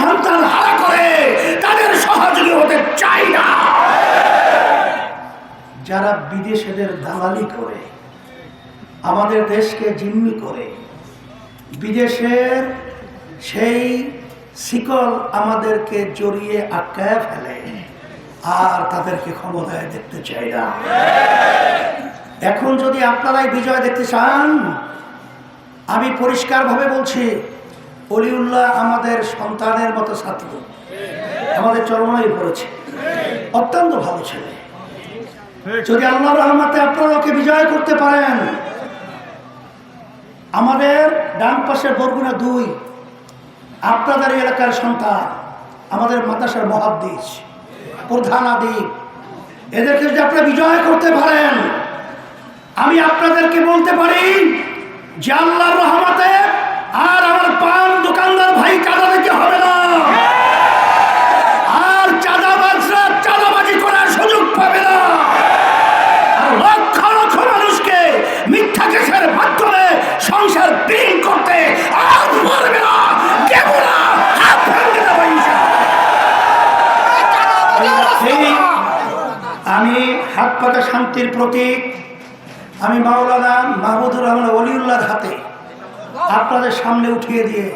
সন্তান হারা করে তাদের সহযোগী হতে চাই না। যারা বিদেশেদের দালালি করে, আমাদের দেশকে জিম্মি করে, বিদেশের সেই শিকল আমাদেরকে জড়িয়ে আটকায় ফেলে আর তাদেরকে ক্ষমতায় দেখতে চাই না। এখন যদি আপনারাই বিজয় দেখতে চান, আমি পরিষ্কারভাবে বলছি অলিউল্লাহ আমাদের সন্তানের মতো ছাত্র। আমাদের চরমাই পড়েছে। অত্যন্ত ভালো ছেলে। যদি আল্লাহ রহমাতে আপনারা বিজয় করতে পারেন, আমাদের ডান পাশের বরগুনা দুই, আপনাদের এলাকার সন্তান, আমাদের মাতাসার মহাদ্দিস, প্রধান আদিব, এদেরকে যদি আপনারা বিজয় করতে পারেন, আমি আপনাদেরকে বলতে পারি যে আল্লাহর রহমতে সংসার করতে আর পারবে না। দেব হাত ভাঙতে দেবো আমি হাত পাতা শান্তির প্রতীক। আমি মাওলানা মাহমুদুর রহমান অলিউল্লাহর হাতে আপনাদের সামনে উঠিয়ে দিয়ে